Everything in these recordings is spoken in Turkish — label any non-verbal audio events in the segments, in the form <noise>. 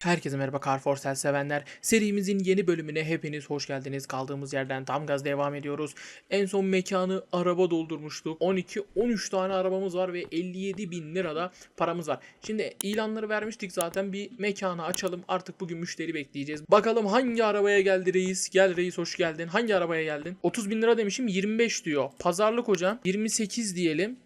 Herkese merhaba Carrefour sevenler. Serimizin yeni bölümüne hepiniz hoş geldiniz. Kaldığımız yerden tam gaz devam ediyoruz. En son mekanı araba doldurmuştuk. 12-13 tane arabamız var ve 57 bin lirada paramız var. Şimdi ilanları vermiştik zaten bir mekanı açalım. Artık bugün müşteri bekleyeceğiz. Bakalım hangi arabaya geldi reis? Gel reis hoş geldin. Hangi arabaya geldin? 30 bin lira demişim 25 diyor. Pazarlık hocam 28 diyelim.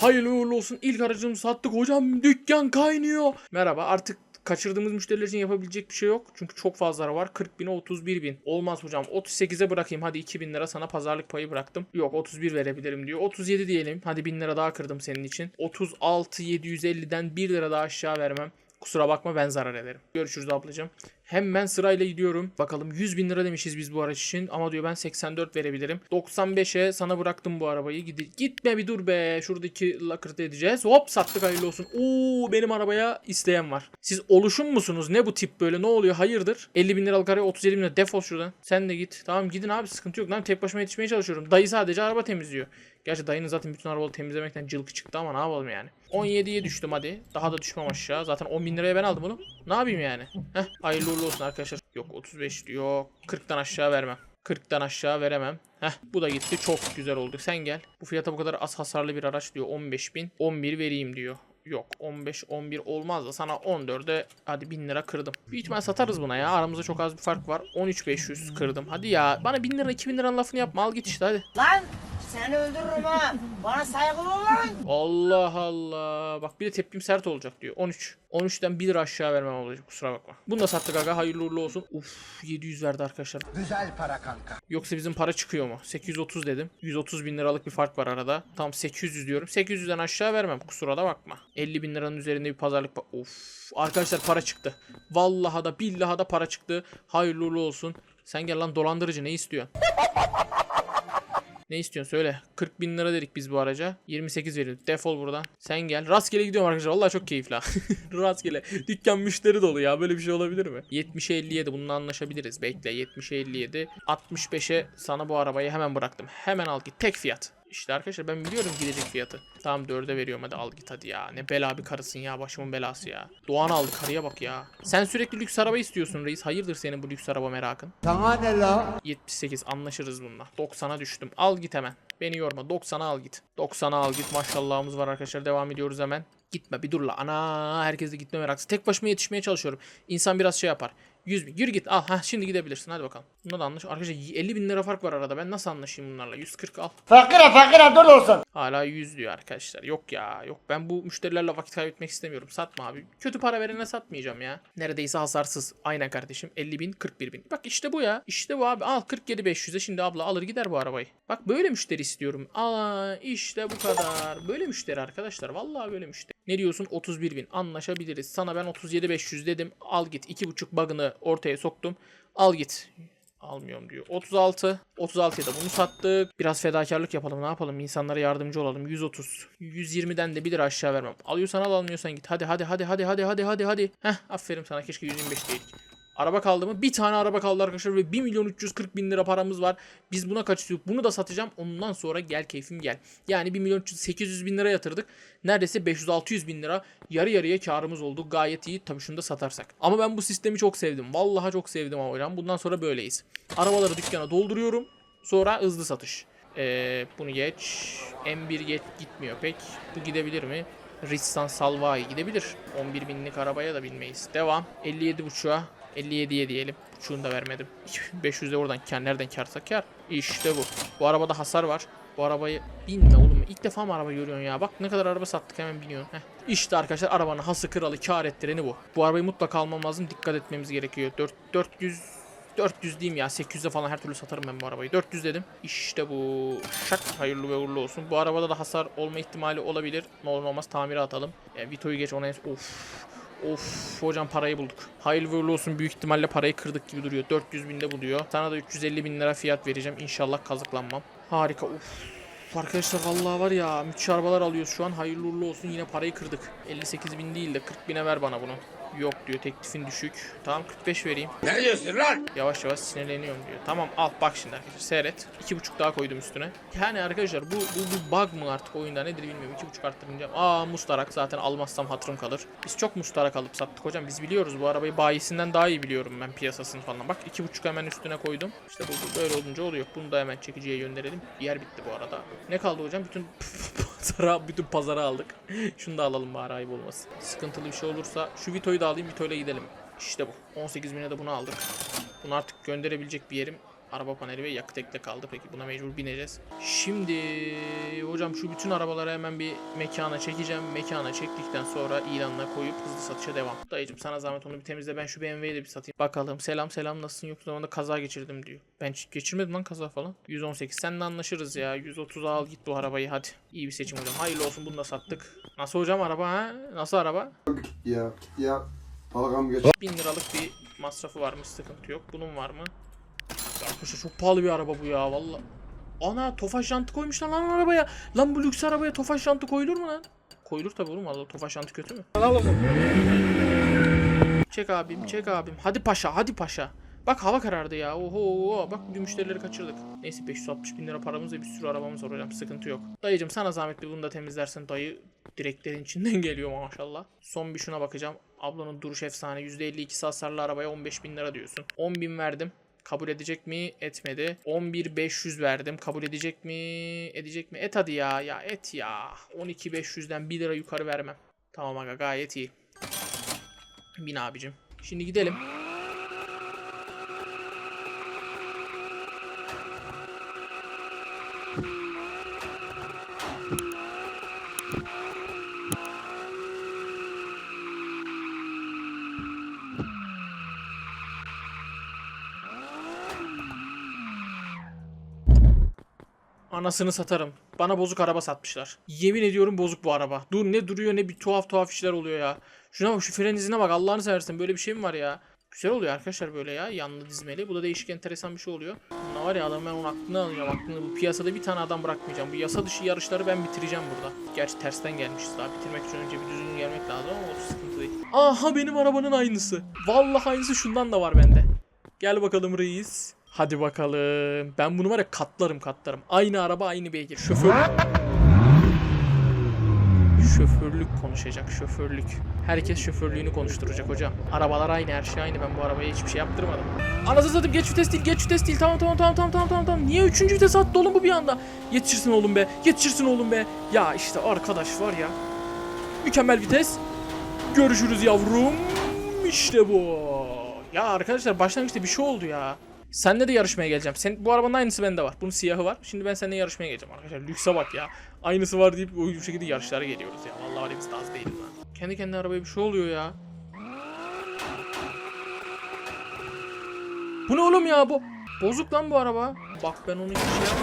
Hayırlı uğurlu olsun. İlk aracımızı sattık hocam. Dükkan kaynıyor. Merhaba artık kaçırdığımız müşteriler için yapabilecek bir şey yok. Çünkü çok fazla var. 40 bine 31 bin. Olmaz hocam. 38'e bırakayım. Hadi 2000 lira sana pazarlık payı bıraktım. Yok 31 verebilirim diyor. 37 diyelim. Hadi 1000 lira daha kırdım senin için. 36 750'den 1 lira daha aşağı vermem. Kusura bakma ben zarar ederim. Görüşürüz ablacığım. Hemen sırayla gidiyorum. Bakalım 100 bin lira demişiz biz bu araç için. Ama diyor ben 84 verebilirim. 95'e sana bıraktım bu arabayı. Gidi Gitme bir dur be. Şuradaki lakırtı edeceğiz. Hop sattık hayırlı olsun. Oo benim arabaya isteyen var. Siz oluşum musunuz? Ne bu tip böyle? Ne oluyor? Hayırdır? 50 bin liralık araya 37 bin lira. Defol şuradan. Sen de git. Tamam gidin abi sıkıntı yok. Lan tek başıma yetişmeye çalışıyorum. Dayı sadece araba temizliyor. Gerçi dayının zaten bütün arabaları temizlemekten cılkı çıktı ama ne yapalım yani. 17'ye düştüm hadi. Daha da düşmem aşağı. Zaten 10 bin liraya ben aldım bunu. Ne yapayım yani? Heh, hayırlı uğurlu olsun arkadaşlar. Yok 35 diyor. 40'tan aşağı vermem. 40'tan aşağı veremem. Heh bu da gitti. Çok güzel oldu. Sen gel. Bu fiyata bu kadar az hasarlı bir araç diyor. 15 bin. 11 vereyim diyor. Yok 15 11 olmaz da sana 14'e hadi 1000 lira kırdım. Büyük ihtimal satarız buna ya. Aramızda çok az bir fark var. 13500 kırdım. Hadi ya bana 1000 lira 2000 liranın lafını yapma al git işte hadi. Lan seni öldürürüm ha. Bana saygılı ol lan. Allah Allah. Bak bir de tepkim sert olacak diyor. 13. 13'ten 1 lira aşağı vermem olacak kusura bakma. Bunu da sattık aga hayırlı uğurlu olsun. Uf 700 verdi arkadaşlar. Güzel para kanka. Yoksa bizim para çıkıyor mu? 830 dedim. 130 bin liralık bir fark var arada. Tam 800 diyorum. 800'den aşağı vermem. Kusura da bakma. 50 bin liranın üzerinde bir pazarlık var. Of. Arkadaşlar para çıktı. Vallahi da billahi da para çıktı. Hayırlı uğurlu olsun. Sen gel lan dolandırıcı ne istiyorsun? Ne istiyorsun söyle. 40 bin lira dedik biz bu araca. 28 veriyorduk. Defol buradan. Sen gel. Rastgele gidiyorum arkadaşlar. Vallahi çok keyifli. <laughs> Rastgele. Dükkan müşteri dolu ya. Böyle bir şey olabilir mi? 70'e 57 bununla anlaşabiliriz. Bekle. 70'e 57. 65'e sana bu arabayı hemen bıraktım. Hemen al git. Tek fiyat. İşte arkadaşlar ben biliyorum gidecek fiyatı. Tamam 4'e veriyorum hadi al git hadi ya. Ne bela bir karısın ya başımın belası ya. Doğan aldı karıya bak ya. Sen sürekli lüks araba istiyorsun reis. Hayırdır senin bu lüks araba merakın? Sana ne la? 78 anlaşırız bununla. 90'a düştüm. Al git hemen. Beni yorma. 90'a al git. 90'a al git. Maşallahımız var arkadaşlar. Devam ediyoruz hemen. Gitme bir dur la. Ana herkes de gitme meraklısı. Tek başıma yetişmeye çalışıyorum. İnsan biraz şey yapar. 100 bin. Yürü git al. Ha şimdi gidebilirsin. Hadi bakalım. Bunda da anlaş. Arkadaşlar 50 bin lira fark var arada. Ben nasıl anlaşayım bunlarla? 140 al. Fakire fakire dur olsun. Hala 100 diyor arkadaşlar. Yok ya. Yok ben bu müşterilerle vakit kaybetmek istemiyorum. Satma abi. Kötü para verene satmayacağım ya. Neredeyse hasarsız. Aynen kardeşim. 50 bin 41 bin. Bak işte bu ya. İşte bu abi. Al 47 500'e şimdi abla alır gider bu arabayı. Bak böyle müşteri istiyorum. Aa işte bu kadar. Böyle müşteri arkadaşlar. Vallahi böyle müşteri. Ne diyorsun? 31 bin. Anlaşabiliriz. Sana ben 37 500 dedim. Al git. 2,5 bug'ını ortaya soktum. Al git. Almıyorum diyor. 36. 36'ya da bunu sattık. Biraz fedakarlık yapalım. Ne yapalım? İnsanlara yardımcı olalım. 130. 120'den de 1 lira aşağı vermem. Alıyorsan al almıyorsan git. Hadi hadi hadi hadi hadi hadi hadi hadi. Heh aferin sana. Keşke 125 değil. Araba kaldı mı? Bir tane araba kaldı arkadaşlar ve 1 milyon 340 bin lira paramız var. Biz buna kaçıyoruz. Bunu da satacağım. Ondan sonra gel keyfim gel. Yani 1 milyon 300 800 bin lira yatırdık. Neredeyse 500-600 bin lira yarı yarıya karımız oldu. Gayet iyi. Tabii şunu da satarsak. Ama ben bu sistemi çok sevdim. Vallahi çok sevdim ama hocam. Bundan sonra böyleyiz. Arabaları dükkana dolduruyorum. Sonra hızlı satış. Ee, bunu geç. M1 geç gitmiyor pek. Bu gidebilir mi? Rissan Salvai gidebilir. 11 binlik arabaya da binmeyiz. Devam. 57 buçuğa. 57'ye diyelim. Buçuğunu da vermedim. 500 de oradan kar. Nereden karsa kar. İşte bu. Bu arabada hasar var. Bu arabayı binme oğlum. İlk defa mı araba görüyorsun ya? Bak ne kadar araba sattık hemen biniyorsun. Heh. İşte arkadaşlar arabanın hası kralı kar ettireni bu. Bu arabayı mutlaka almam lazım. Dikkat etmemiz gerekiyor. 4, 400 400 diyeyim ya 800'e falan her türlü satarım ben bu arabayı. 400 dedim. İşte bu. Şak hayırlı ve uğurlu olsun. Bu arabada da hasar olma ihtimali olabilir. Ne olur olmaz tamire atalım. E, Vito'yu geç ona. Of. Of hocam parayı bulduk. Hayırlı uğurlu olsun büyük ihtimalle parayı kırdık gibi duruyor. 400 binde buluyor. Sana da 350 bin lira fiyat vereceğim. İnşallah kazıklanmam. Harika of. Arkadaşlar vallahi var ya müthiş arabalar alıyoruz şu an. Hayırlı uğurlu olsun yine parayı kırdık. 58 bin değil de 40 bine ver bana bunu. Yok diyor teklifin düşük. Tamam 45 vereyim. Ne diyorsun lan? Yavaş yavaş sinirleniyorum diyor. Tamam al bak şimdi arkadaşlar seyret. 2.5 daha koydum üstüne. Yani arkadaşlar bu, bu, bu bug mı artık oyunda nedir bilmiyorum. 2.5 arttırınca. Aa mustarak zaten almazsam hatırım kalır. Biz çok mustarak alıp sattık hocam. Biz biliyoruz bu arabayı bayisinden daha iyi biliyorum ben piyasasını falan. Bak 2.5 hemen üstüne koydum. İşte bu, bu böyle olunca oluyor. Bunu da hemen çekiciye gönderelim. Yer bitti bu arada. Ne kaldı hocam? Bütün <laughs> pazara, bütün pazara aldık. Şunu da alalım bari ayıp olmasın. Sıkıntılı bir şey olursa şu Vito'yu da alayım. Vito'yla gidelim. İşte bu. 18 bine de bunu aldık. Bunu artık gönderebilecek bir yerim araba paneli ve yakıt ekle kaldı. Peki buna mecbur bineceğiz. Şimdi hocam şu bütün arabaları hemen bir mekana çekeceğim. Mekana çektikten sonra ilanına koyup hızlı satışa devam. Dayıcım sana zahmet onu bir temizle. Ben şu BMW'yi de bir satayım. Bakalım selam selam nasılsın yok zamanda kaza geçirdim diyor. Ben geçirmedim lan kaza falan. 118 seninle anlaşırız ya. 130'a al git bu arabayı hadi. İyi bir seçim hocam. Hayırlı olsun bunu da sattık. Nasıl hocam araba ha? Nasıl araba? Ya ya dalgam geç. 1000 liralık bir masrafı varmış sıkıntı yok. Bunun var mı? Arkadaşlar çok pahalı bir araba bu ya valla. Ana tofaş jantı koymuşlar lan arabaya. Lan bu lüks arabaya tofaş jantı koyulur mu lan? Koyulur tabi oğlum valla tofaş jantı kötü mü? Çek abim çek abim. Hadi paşa hadi paşa. Bak hava karardı ya. Oho bak bir müşterileri kaçırdık. Neyse 560 bin lira paramız ve bir sürü arabamız var hocam. Sıkıntı yok. Dayıcım sana zahmet bir bunu da temizlersen dayı direklerin içinden <laughs> geliyor maşallah. Son bir şuna bakacağım. Ablanın duruş efsane. %52 hasarlı arabaya 15 bin lira diyorsun. 10 bin verdim. Kabul edecek mi? Etmedi. 11.500 verdim. Kabul edecek mi? Edecek mi? Et hadi ya. Ya et ya. 12.500'den 1 lira yukarı vermem. Tamam aga gayet iyi. Bin abicim. Şimdi gidelim. Anasını satarım. Bana bozuk araba satmışlar. Yemin ediyorum bozuk bu araba. Dur ne duruyor ne bir tuhaf tuhaf işler oluyor ya. Şuna bak şu fren izine bak Allah'ını seversen böyle bir şey mi var ya? Güzel oluyor arkadaşlar böyle ya yanlı dizmeli. Bu da değişik enteresan bir şey oluyor. Buna var ya adam ben onun aklını alıyorum aklını. Bu piyasada bir tane adam bırakmayacağım. Bu yasa dışı yarışları ben bitireceğim burada. Gerçi tersten gelmişiz daha bitirmek için önce bir düzgün gelmek lazım ama o sıkıntı değil. Aha benim arabanın aynısı. Vallahi aynısı şundan da var bende. Gel bakalım reis. Hadi bakalım. Ben bunu var ya katlarım katlarım. Aynı araba aynı beygir. Şoför. Şoförlük konuşacak şoförlük. Herkes şoförlüğünü konuşturacak hocam. Arabalar aynı her şey aynı. Ben bu arabaya hiçbir şey yaptırmadım. Anasını satayım geç vites değil geç vites değil. Tamam tamam tamam tamam tamam tamam. tamam. Niye üçüncü vites attı oğlum bu bir anda? Yetişirsin oğlum be. Yetişirsin oğlum be. Ya işte arkadaş var ya. Mükemmel vites. Görüşürüz yavrum. İşte bu. Ya arkadaşlar başlangıçta bir şey oldu ya. Senle de yarışmaya geleceğim. Sen bu arabanın aynısı bende var. Bunun siyahı var. Şimdi ben seninle yarışmaya geleceğim arkadaşlar. Lükse bak ya. Aynısı var deyip bu şekilde yarışlara geliyoruz ya. Vallahi var biz de az değiliz lan. Kendi kendine arabaya bir şey oluyor ya. Bu ne oğlum ya bu? Bozuk lan bu araba. Bak ben onu hiç şey.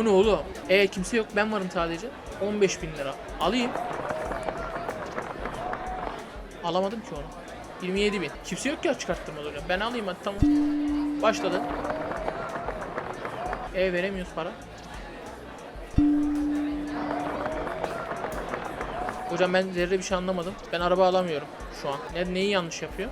O ne oğlum? E kimse yok ben varım sadece. 15 bin lira. Alayım. Alamadım ki onu. 27 bin. Kimse yok ya çıkarttırmaz hocam. Ben alayım hadi tamam. Başladı. E veremiyoruz para. Hocam ben zerre bir şey anlamadım. Ben araba alamıyorum şu an. Ne, neyi yanlış yapıyor?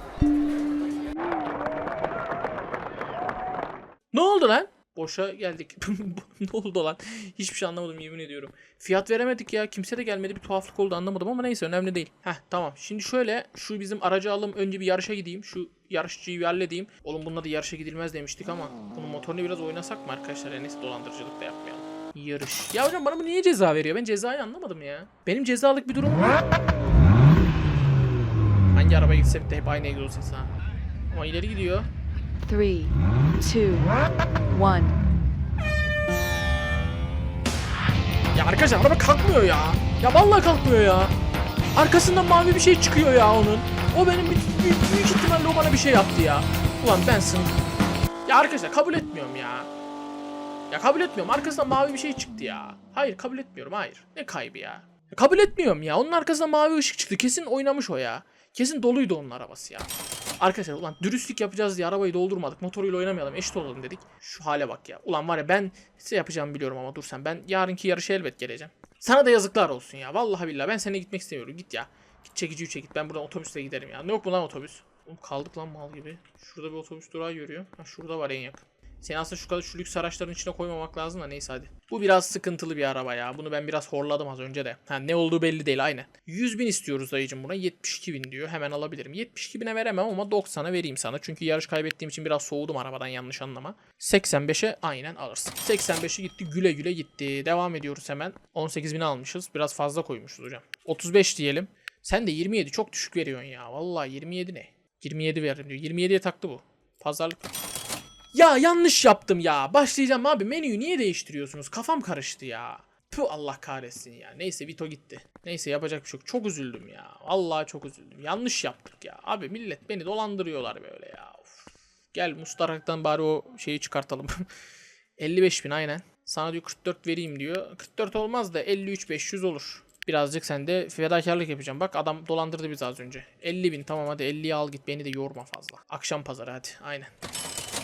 Ne oldu lan? Boşa geldik. <laughs> ne oldu lan? Hiçbir şey anlamadım yemin ediyorum. Fiyat veremedik ya. Kimse de gelmedi. Bir tuhaflık oldu anlamadım ama neyse önemli değil. Heh tamam. Şimdi şöyle şu bizim aracı alalım. Önce bir yarışa gideyim. Şu yarışçıyı bir halledeyim. Oğlum bununla da yarışa gidilmez demiştik ama bunun motorunu biraz oynasak mı arkadaşlar? En iyisi dolandırıcılık da yapmayalım. Yarış. Ya hocam bana bu niye ceza veriyor? Ben cezayı anlamadım ya. Benim cezalık bir durumum var. Hangi arabaya gitsek de hep aynı egzoz sesi ha. Ama ileri gidiyor. Three, two, one. Ya arkadaşlar araba kalkmıyor ya. Ya vallahi kalkmıyor ya. Arkasından mavi bir şey çıkıyor ya onun. O benim büyük, büyük, ihtimalle o bana bir şey yaptı ya. Ulan ben sın. Ya arkadaşlar kabul etmiyorum ya. Ya kabul etmiyorum. Arkasından mavi bir şey çıktı ya. Hayır kabul etmiyorum. Hayır. Ne kaybı ya. Ya kabul etmiyorum ya. Onun arkasından mavi ışık çıktı. Kesin oynamış o ya. Kesin doluydu onun arabası ya. Arkadaşlar ulan dürüstlük yapacağız diye arabayı doldurmadık. Motoruyla oynamayalım eşit olalım dedik. Şu hale bak ya. Ulan var ya ben size yapacağımı biliyorum ama dur sen. Ben yarınki yarışa elbet geleceğim. Sana da yazıklar olsun ya. Vallahi billahi ben seninle gitmek istemiyorum. Git ya. Git çekici üçe git. Ben buradan otobüsle giderim ya. Ne yok mu lan otobüs? Oğlum kaldık lan mal gibi. Şurada bir otobüs durağı görüyor. Ha şurada var en yakın. Seni aslında şu kadar şu lüks araçların içine koymamak lazım da neyse hadi. Bu biraz sıkıntılı bir araba ya. Bunu ben biraz horladım az önce de. Ha, ne olduğu belli değil aynen. 100 bin istiyoruz dayıcım buna. 72 bin diyor. Hemen alabilirim. 72 bine veremem ama 90'a vereyim sana. Çünkü yarış kaybettiğim için biraz soğudum arabadan yanlış anlama. 85'e aynen alırsın. 85'e gitti güle güle gitti. Devam ediyoruz hemen. 18 bin almışız. Biraz fazla koymuşuz hocam. 35 diyelim. Sen de 27 çok düşük veriyorsun ya. Vallahi 27 ne? 27 veririm diyor. 27'ye taktı bu. Pazarlık. Ya yanlış yaptım ya. Başlayacağım abi. Menüyü niye değiştiriyorsunuz? Kafam karıştı ya. Puh Allah kahretsin ya. Neyse Vito gitti. Neyse yapacak bir şey yok. Çok üzüldüm ya. Vallahi çok üzüldüm. Yanlış yaptık ya. Abi millet beni dolandırıyorlar böyle ya. Of. Gel Mustarak'tan bari o şeyi çıkartalım. <laughs> 55 bin aynen. Sana diyor 44 vereyim diyor. 44 olmaz da 53 500 olur. Birazcık sen de fedakarlık yapacağım. Bak adam dolandırdı bizi az önce. 50 bin tamam hadi 50'yi al git beni de yorma fazla. Akşam pazarı hadi aynen.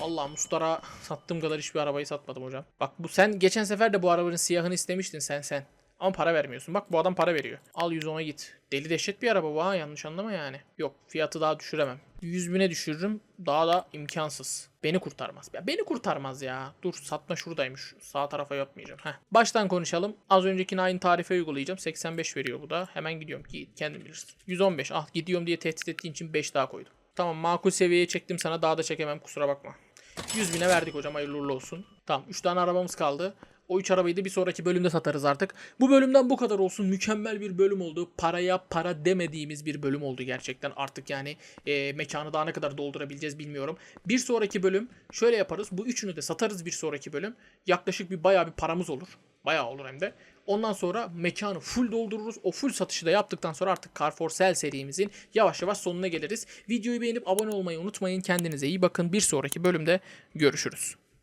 Vallahi Mustara sattığım kadar hiçbir arabayı satmadım hocam. Bak bu sen geçen sefer de bu arabanın siyahını istemiştin sen sen. Ama para vermiyorsun. Bak bu adam para veriyor. Al 110'a git. Deli dehşet bir araba bu ha yanlış anlama yani. Yok fiyatı daha düşüremem. 100 bine düşürürüm. Daha da imkansız. Beni kurtarmaz. Ya beni kurtarmaz ya. Dur satma şuradaymış. Sağ tarafa yapmayacağım. Heh. Baştan konuşalım. Az öncekine aynı tarife uygulayacağım. 85 veriyor bu da. Hemen gidiyorum. Git kendin bilirsin. 115. Ah gidiyorum diye tehdit ettiğin için 5 daha koydum. Tamam makul seviyeye çektim sana daha da çekemem kusura bakma. 100 bine verdik hocam hayırlı uğurlu olsun. Tamam 3 tane arabamız kaldı. O 3 arabayı da bir sonraki bölümde satarız artık. Bu bölümden bu kadar olsun. Mükemmel bir bölüm oldu. Paraya para demediğimiz bir bölüm oldu gerçekten. Artık yani e, mekanı daha ne kadar doldurabileceğiz bilmiyorum. Bir sonraki bölüm şöyle yaparız. Bu üçünü de satarız bir sonraki bölüm. Yaklaşık bir bayağı bir paramız olur. Bayağı olur hem de. Ondan sonra mekanı full doldururuz. O full satışı da yaptıktan sonra artık Car for serimizin yavaş yavaş sonuna geliriz. Videoyu beğenip abone olmayı unutmayın. Kendinize iyi bakın. Bir sonraki bölümde görüşürüz.